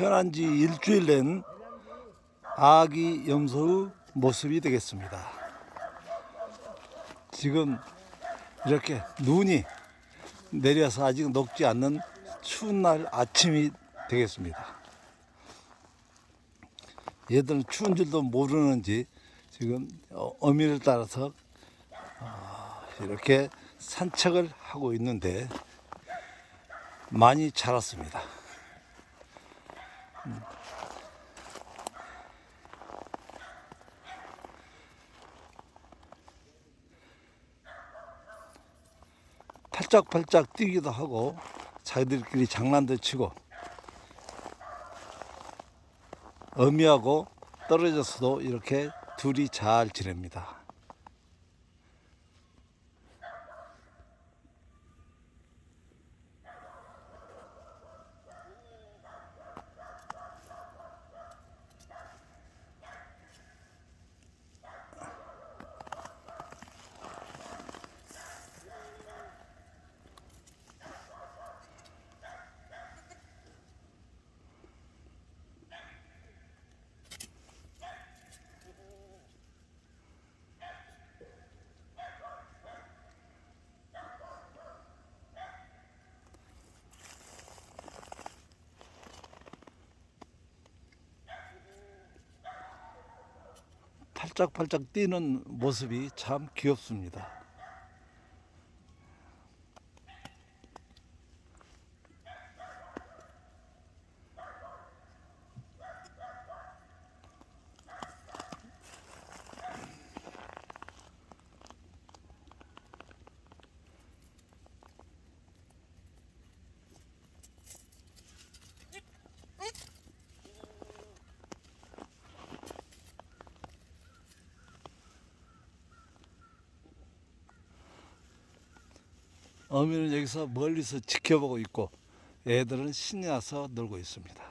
태어난 지 일주일 된 아기 염소의 모습이 되겠습니다. 지금 이렇게 눈이 내려서 아직 녹지 않는 추운 날 아침이 되겠습니다. 얘들은 추운 줄도 모르는지 지금 어, 어미를 따라서 아, 이렇게 산책을 하고 있는데 많이 자랐습니다. 음. 팔짝팔짝 뛰기도 하고 자기들끼리 장난도 치고 어미하고 떨어져서도 이렇게 둘이 잘 지냅니다. 팔짝팔짝 뛰는 모습이 참 귀엽습니다. 어미는 여기서 멀리서 지켜보고 있고 애들은 신이 나서 놀고 있습니다.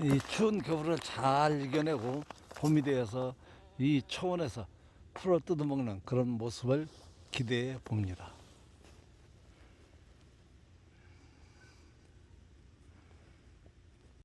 이 추운 겨울을 잘 이겨내고 봄이 되어서 이 초원에서 풀을 뜯어먹는 그런 모습을 기대해 봅니다.